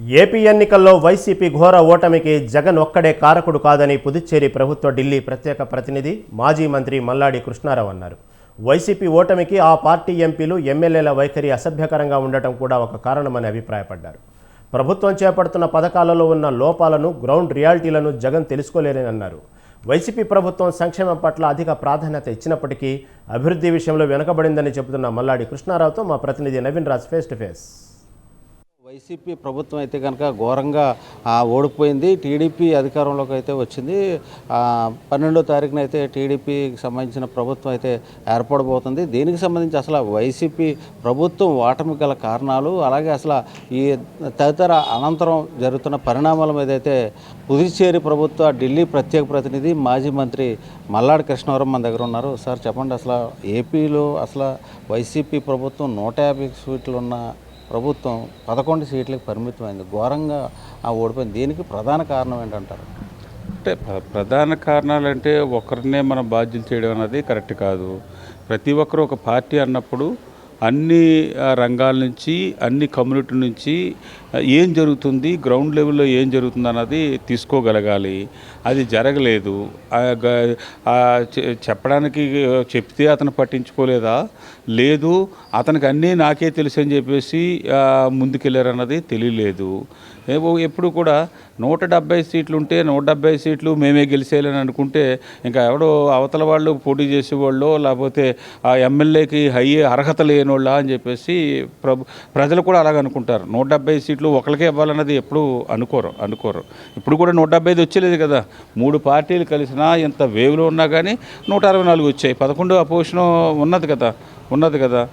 AP ఎన్నికల్లో YCP ఘోర ఓటమికి జగన్ ఒక్కడే కారకుడు కాదని పుదుచ్చేరి ప్రభుత్వ ఢిల్లీ ప్రత్యేక ప్రతినిధి మాజీ మంత్రి మల్లాడి కృష్ణారావు అన్నారు. వైసీపీ ఓటమికి ఆ పార్టీ ఎంపీలు ఎమ్మెల్యేల వైఖరి అసభ్యకరంగా ఉండటం కూడా ఒక కారణమని అభిప్రాయపడ్డారు. ప్రభుత్వం చేపడుతున్న పథకాలలో ఉన్న లోపాలను గ్రౌండ్ రియాలిటీలను జగన్ తెలుసుకోలేరని అన్నారు. వైసీపీ ప్రభుత్వం సంక్షేమం పట్ల అధిక ప్రాధాన్యత ఇచ్చినప్పటికీ అభివృద్ధి విషయంలో వెనుకబడిందని చెబుతున్న మల్లాడి కృష్ణారావుతో మా ప్రతినిధి Naveen Raj face to face YCP ప్రభుత్వం అయితే కనుక ఘోరంగా ఓడిపోయింది. టీడీపీ అధికారంలోకి అయితే వచ్చింది. పన్నెండో తారీఖున అయితే టీడీపీకి సంబంధించిన ప్రభుత్వం అయితే ఏర్పడబోతుంది. దీనికి సంబంధించి అసలు వైసీపీ ప్రభుత్వం ఓటమి గల కారణాలు అలాగే అసలు ఈ తదితర అనంతరం జరుగుతున్న పరిణామాల మీద అయితే పుదుచ్చేరి ప్రభుత్వ ఢిల్లీ ప్రత్యేక ప్రతినిధి మాజీ మంత్రి మల్లాడి కృష్ణవరం మన దగ్గర ఉన్నారు. సార్ చెప్పండి అసలు ఏపీలో అసలు వైసీపీ ప్రభుత్వం నూట యాభై సీట్లు ఉన్న ప్రభుత్వం పదకొండు సీట్లకు పరిమితమైంది. ఘోరంగా ఆ ఓడిపోయింది. దీనికి ప్రధాన కారణం ఏంటంటారు? అంటే ప్ర- ప్రధాన కారణాలు అంటే ఒకరినే మనం బాధ్యులు చేయడం అనేది కరెక్ట్ కాదు. ప్రతి ఒక్కరు ఒక పార్టీ అన్నప్పుడు అన్ని రంగాల నుంచి అన్ని కమ్యూనిటీ నుంచి ఏం జరుగుతుంది? గ్రౌండ్ లెవెల్లో ఏం జరుగుతుంది అన్నది తీసుకోగలగాలి. అది జరగలేదు. ఆ చెప్పడానికి చెప్తే అతను పట్టించుకోలేదా? లేదు. అతనికి అన్నీ నాకే తెలుసు అని చెప్పేసి ముందుకెళ్ళారన్నది తెలియలేదు. ఎప్పుడు కూడా నూట డెబ్బై సీట్లు ఉంటే నూట డెబ్బై సీట్లు మేమే గెలిచేయాలని అనుకుంటే ఇంకా ఎవడో అవతల వాళ్ళు పోటీ చేసేవాళ్ళు లేకపోతే ఆ ఎమ్మెల్యేకి అయ్యే అర్హత లేని వాళ్ళ అని చెప్పేసి ప్రభు ప్రజలు కూడా అలాగ అనుకుంటారు నూట డెబ్బై సీట్లు ఒకరికే ఇవ్వాలన్నది ఎప్పుడు అనుకోరు అనుకోరు. ఇప్పుడు కూడా నూట డెబ్బై ఐదు వచ్చేలేదు కదా. మూడు పార్టీలు కలిసినా ఎంత వేవ్లో ఉన్నా కానీ నూట అరవై నాలుగు వచ్చాయి. పదకొండు అపోజిషన్ ఉన్నది కదా ఉన్నది కదా.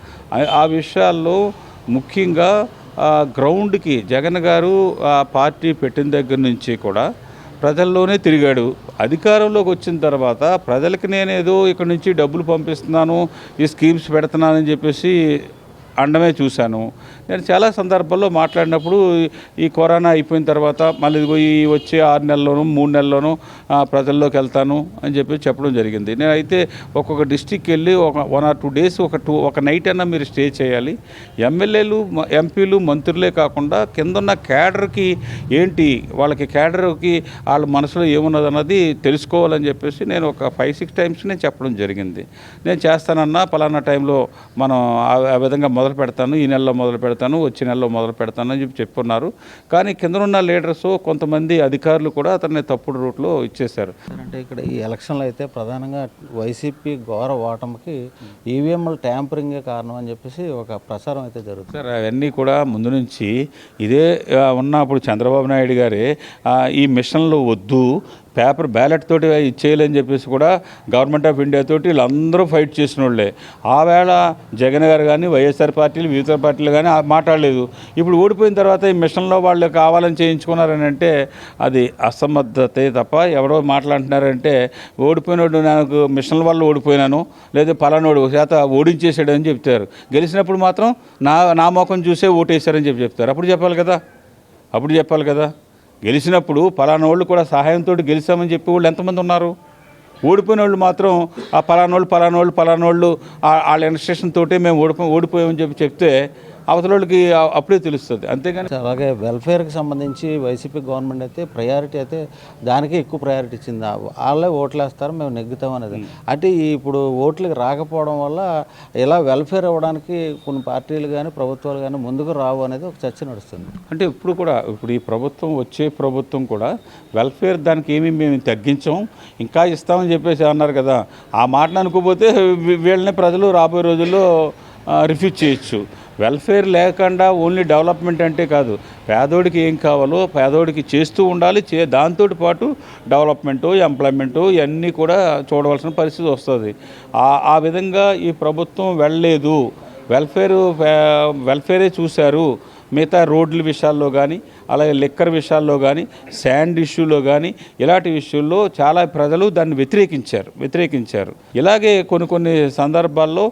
ఆ- విషయాల్లో ముఖ్యంగా గ్రౌండ్కి జగన్ గారు ఆ పార్టీ పెట్టిన దగ్గర నుంచి కూడా ప్రజల్లోనే తిరిగాడు. అధికారంలోకి వచ్చిన తర్వాత ప్రజలకి నేనేదో ఇక్కడ నుంచి డబ్బులు పంపిస్తున్నాను ఈ స్కీమ్స్ పెడుతున్నానని చెప్పేసి అండమే చూశాను. నేను చాలా సందర్భాల్లో మాట్లాడినప్పుడు ఈ కరోనా అయిపోయిన తర్వాత మళ్ళీ పోయి వచ్చే ఆరు నెలల్లోనూ మూడు నెలల్లోనూ ప్రజల్లోకి వెళ్తాను అని చెప్పి చెప్పడం జరిగింది. నేనైతే ఒక్కొక్క డిస్టిక్ వెళ్ళి ఒక వన్ ఆర్ టూ డేస్ ఒక టూ ఒక నైట్ అన్నా మీరు స్టే చేయాలి. ఎమ్మెల్యేలు ఎంపీలు మంత్రులే కాకుండా కిందన్న క్యాడర్కి ఏంటి వాళ్ళకి క్యాడర్కి వాళ్ళ మనసులో ఏమున్నది అన్నది తెలుసుకోవాలని చెప్పేసి నేను ఒక ఫైవ్ సిక్స్ టైమ్స్ నేను చెప్పడం జరిగింది. నేను చేస్తానన్నా పలానా టైంలో మనం ఆ విధంగా మొదలు పెడతాను ఈ నెలలో మొదలు పెడతాను వచ్చే నెలలో మొదలు పెడతాను అని చెప్పి చెప్పున్నారు. కానీ కింద ఉన్న లీడర్స్ కొంతమంది అధికారులు కూడా అతన్ని తప్పుడు రూట్లో ఇచ్చేశారు. అంటే ఇక్కడ ఈ ఎలక్షన్లో అయితే ప్రధానంగా వైసీపీ ఘోర ఓటమికి ఈవీఎంల ట్యాంపరింగే కారణం అని చెప్పేసి ఒక ప్రచారం అయితే జరుగుతుంది. సార్ అవన్నీ కూడా ముందు నుంచి ఇదే ఉన్నప్పుడు చంద్రబాబు నాయుడు గారే ఈ మిషన్లు వద్దు పేపర్ బ్యాలెట్ తోటి ఇచ్చేయాలని చెప్పేసి కూడా గవర్నమెంట్ ఆఫ్ ఇండియా తోటి వీళ్ళందరూ ఫైట్ చేసిన వాళ్ళే ఆవేళ జగన్ గారు కానీ వైఎస్ఆర్ పార్టీలు వివిధ పార్టీలు కానీ మాట్లాడలేదు. ఇప్పుడు ఓడిపోయిన తర్వాత ఈ మిషన్లో వాళ్ళు కావాలని చేయించుకున్నారని అంటే అది అసమర్థతే తప్ప ఎవరో మాట్లాడుతున్నారంటే ఓడిపోయినోడు నాకు మిషన్ల వల్ల ఓడిపోయినాను లేదా పలానోడు చేత ఓడించేసాడని చెప్తారు. గెలిచినప్పుడు మాత్రం నా నా ముఖం చూసే ఓటేశారని చెప్పి చెప్తారు. అప్పుడు చెప్పాలి కదా. అప్పుడు చెప్పాలి కదా. గెలిచినప్పుడు పలానా వాళ్ళు కూడా సహాయంతో గెలిచామని చెప్పి వాళ్ళు ఎంతమంది ఉన్నారు? ఓడిపోయిన వాళ్ళు మాత్రం ఆ పలానోళ్ళు పలానోళ్ళు పలానోళ్ళు వాళ్ళ ఇన్స్ట్రక్షన్ తోటే మేము ఓడిపో ఓడిపోయామని చెప్పి చెప్తే అవతల వాళ్ళకి ఆ- అప్పుడే తెలుస్తుంది. అంతేగాని అలాగే వెల్ఫేర్కి సంబంధించి వైసీపీ గవర్నమెంట్ అయితే ప్రయారిటీ అయితే దానికే ఎక్కువ ప్రయారిటీ ఇచ్చింది. ఆ- వాళ్ళే ఓట్లు వేస్తారు మేము నెగ్గుతాం అనేది. అంటే ఇప్పుడు ఓట్లకి రాకపోవడం వల్ల ఇలా వెల్ఫేర్ ఇవ్వడానికి కొన్ని పార్టీలు కానీ ప్రభుత్వాలు కానీ ముందుకు రావు అనేది ఒక చర్చ నడుస్తుంది. అంటే ఇప్పుడు కూడా ఇప్పుడు ఈ ప్రభుత్వం వచ్చే ప్రభుత్వం కూడా వెల్ఫేర్ దానికి ఏమీ మేము తగ్గించాం ఇంకా ఇస్తామని చెప్పేసి అన్నారు కదా. ఆ మాటను అనుకోపోతే వీళ్ళని ప్రజలు రాబోయే రోజుల్లో రిఫ్యూజ్ చేయొచ్చు. వెల్ఫేర్ లేకుండా ఓన్లీ డెవలప్మెంట్ అంటే కాదు. పేదోడికి ఏం కావాలో పేదోడికి చేస్తూ ఉండాలి చే దాంతో పాటు డెవలప్మెంటు ఎంప్లాయ్మెంటు ఇవన్నీ కూడా చూడవలసిన పరిస్థితి వస్తుంది. ఆ ఆ విధంగా ఈ ప్రభుత్వం వెళ్ళలేదు. వెల్ఫేర్ వెల్ఫేరే చూశారు. మిగతా రోడ్ల విషయాల్లో కానీ అలాగే లిక్కర్ విషయాల్లో కానీ శాండ్ ఇష్యూలో కానీ ఇలాంటి విషయాల్లో చాలా ప్రజలు దాన్ని వ్యతిరేకించారు వ్యతిరేకించారు. ఇలాగే కొన్ని కొన్ని సందర్భాల్లో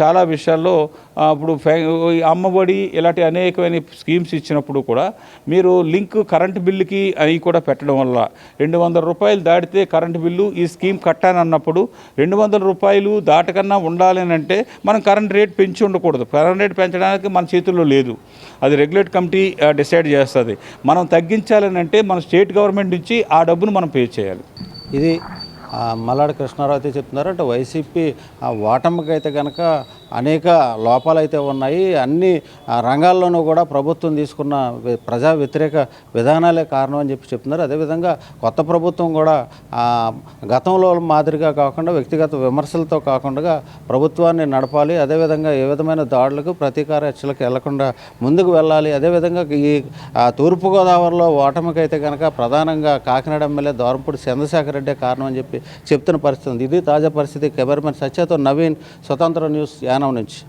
చాలా విషయాల్లో ఇప్పుడు అమ్మఒడి ఇలాంటి అనేకమైన స్కీమ్స్ ఇచ్చినప్పుడు కూడా మీరు లింక్ కరెంటు బిల్లుకి అవి కూడా పెట్టడం వల్ల రెండు వందల రూపాయలు దాటితే కరెంటు బిల్లు ఈ స్కీమ్ కట్టాను అన్నప్పుడు రెండు వందల రూపాయలు దాటకన్నా ఉండాలి అంటే మనం కరెంట్ రేట్ పెంచి ఉండకూడదు. కరెంట్ రేట్ పెంచడానికి మన చేతుల్లో లేదు. అది రెగ్యులేట్ కమిటీ డిసైడ్ చేస్తుంది. మనం తగ్గించాలని అంటే మన స్టేట్ గవర్నమెంట్ నుంచి ఆ డబ్బును మనం పే చేయాలి. ఇది ఆ, మల్లాడి కృష్ణారావు అయితే చెప్తున్నారు అంటే వైసీపీ ఆ ఓటమికి అయితే కనుక అనేక లోపాలు అయితే ఉన్నాయి. అన్ని రంగాల్లోనూ కూడా ప్రభుత్వం తీసుకున్న ప్రజా వ్యతిరేక విధానాలే కారణం అని చెప్పి చెప్తున్నారు. అదేవిధంగా కొత్త ప్రభుత్వం కూడా గతంలో మాదిరిగా కాకుండా వ్యక్తిగత విమర్శలతో కాకుండా ప్రభుత్వాన్ని నడపాలి. అదేవిధంగా ఏ విధమైన దాడులకు ప్రతీకార హత్యలకు వెళ్ళకుండా ముందుకు వెళ్ళాలి. అదేవిధంగా ఈ తూర్పుగోదావరిలో ఓటమికి అయితే కనుక ప్రధానంగా కాకినాడ ఎమ్మెల్యే దోరంపూడి చంద్రశేఖర్ రెడ్డే కారణం అని చెప్పి చెప్తున్న పరిస్థితి ఉంది. ఇది తాజా పరిస్థితి. కెమెరామెన్ సత్యతో నవీన్ స్వతంత్ర న్యూస్ యానం నుంచి